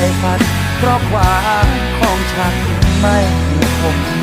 างได้ฝันเพราะความของฉันไม่คง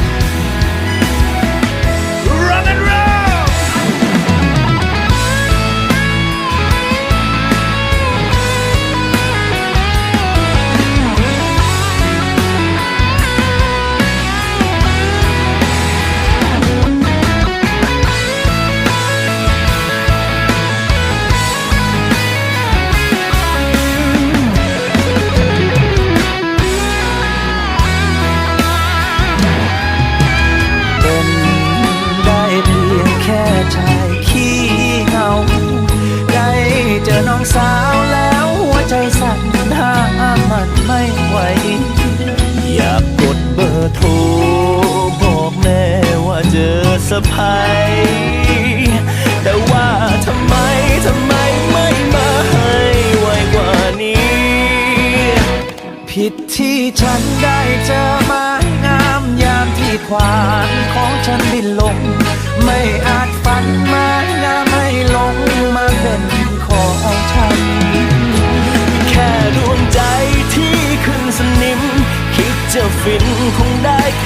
ชายขี้เหงาได้เจอน้องสาวแล้วหัวใจสั่นห้ามมันไม่ไหว อยากกดเบอร์โทรบอกแม่ว่าเจอสะพายแต่ว่าทำไมทำไมไม่มาให้ไวกว่านี้ ผิดที่ฉันได้เจอไม้งามยามที่ควานของฉันบินลง